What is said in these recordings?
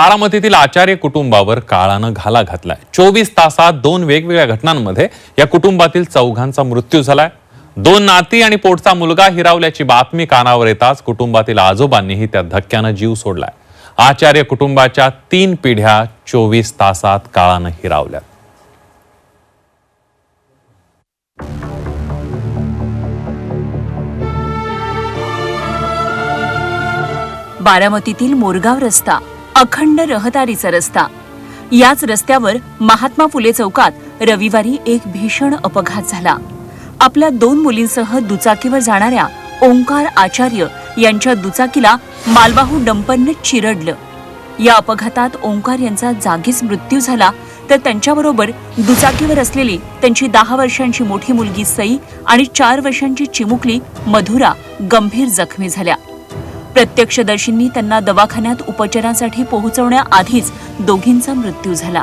बारामतीतील आचार्य कुटुंबावर काळानं घाला घातलाय. चोवीस तासात दोन वेगवेगळ्या घटनांमध्ये या कुटुंबातील चौघांचा मृत्यू झालाय. दोन नाती आणि पोटचा मुलगा हिरावल्याची बातमी कानावर येताच कुटुंबातील आजोबांनीही त्या धक्क्यानं जीव सोडलाय. आचार्य कुटुंबाच्या तीन पिढ्या चोवीस तासात काळानं हिरावल्या बारामतीतील मोरगाव रस्ता अखंड रहदारीचा रस्ता. याच रस्त्यावर महात्मा फुले चौकात रविवारी एक भीषण अपघात झाला. आपल्या दोन मुलींसह दुचाकीवर जाणाऱ्या ओंकार आचार्य यांच्या दुचाकीला मालवाहू डंपरने चिरडलं. या अपघातात ओंकार यांचा जागीच मृत्यू झाला तर त्यांच्याबरोबर दुचाकीवर असलेली त्यांची दहा वर्षांची मोठी मुलगी सई आणि चार वर्षांची चिमुकली मधुरा गंभीर जखमी झाल्या. प्रत्यक्षदर्शींनी त्यांना दवाखान्यात उपचारांसाठी पोहोचवण्याआधीच दोघींचा मृत्यू झाला.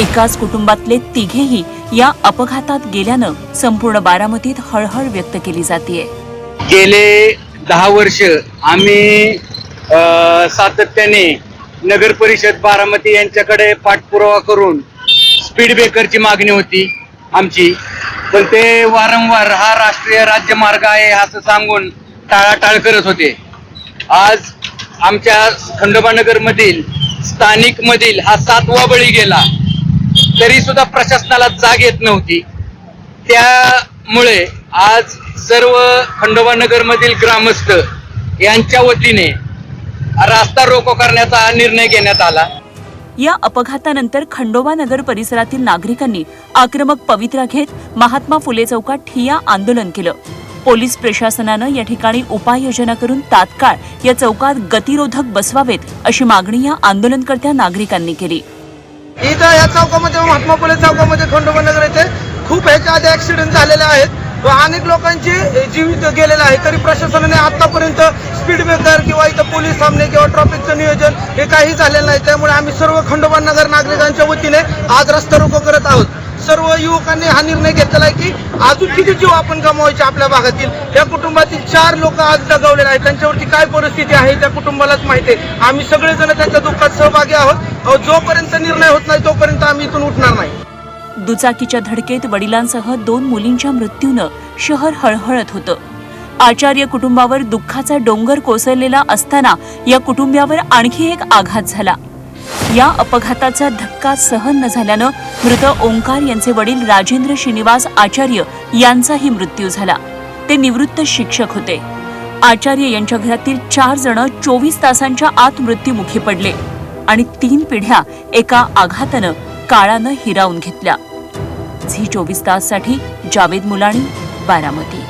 एकाच कुटुंबातले तिघेही या अपघातात गेल्यानं संपूर्ण बारामतीत हळहळ व्यक्त केली जाते गेले दहा वर्ष आम्ही सातत्याने नगर परिषद बारामती यांच्याकडे पाठपुरावा करून स्पीड ब्रेकरची मागणी होती आमची. पण ते वारंवार हा राष्ट्रीय राज्यमार्ग आहे असं सांगून टाळाटाळ करत होते. आज आमच्या खंडोबानगर मधील स्थानिक मधील हा सातवा बळी गेला. तरी सुद्धा प्रशासनाला जाग येत नव्हती. त्यामुळे आज सर्व खंडोबानगरमधील मधील ग्रामस्थ यांच्या वतीने रास्ता रोको करण्याचा निर्णय घेण्यात आला. या अपघातानंतर खंडोबा नगर परिसरातील नागरिकांनी आक्रमक पवित्रा घेत महात्मा फुले चौकात ठिया आंदोलन केलं. पोलीस प्रशासनानं या ठिकाणी उपाययोजना करून तात्काळ या चौकात गतिरोधक बसवावेत अशी मागणी या आंदोलनकर्त्या नागरिकांनी केली. इथं या चौकामध्ये महात्मा फुले चौकामध्ये खंडोबा नगर येथे खूप ह्याच्या आधी ऍक्सिडेंट झालेले आहेत. व अनेक लोकांचे जीवित गेलेले आहे. तरी प्रशासनाने आतापर्यंत स्पीड ब्रेकर किंवा इथं पोलीस सामने किंवा ट्रॉफिकचं नियोजन हे काही झालेलं नाही. त्यामुळे आम्ही सर्व खंडोबा नगर नागरिकांच्या वतीने आज रस्ता रोको करत आहोत. सर्व युवकांनी हा निर्णय घेतलेला आहे की अजून किती जीव आपण गमावायचे आपल्या भागातील? या कुटुंबातील चार लोक आज दगावलेले आहेत. त्यांच्यावरती काय परिस्थिती आहे त्या कुटुंबालाच माहिती आहे. आम्ही सगळेजण त्यांच्या दुःखात सहभागी आहोत. जोपर्यंत निर्णय होत नाही तोपर्यंत आम्ही इथून उठणार नाही. दुचाकीच्या धडकेत वडिलांसह दोन मुलींच्या मृत्यूनं शहर हळहळत होतं. आचार्य कुटुंबावर दुःखाचा डोंगर कोसळलेला असताना या कुटुंबियावर आणखी एक आघात झाला. या अपघाताचा धक्का सहन न झाल्यानं मृत ओंकार यांचे वडील राजेंद्र श्रीनिवास आचार्य यांचाही मृत्यू झाला. ते निवृत्त शिक्षक होते. आचार्य यांच्या घरातील चार जण चोवीस तासांच्या आत मृत्यूमुखी पडले आणि तीन पिढ्या एका आघातानं काळानं हिरावून घेतल्या. झी चोवीस ताससाठी जावेद मुलाणी बारामती.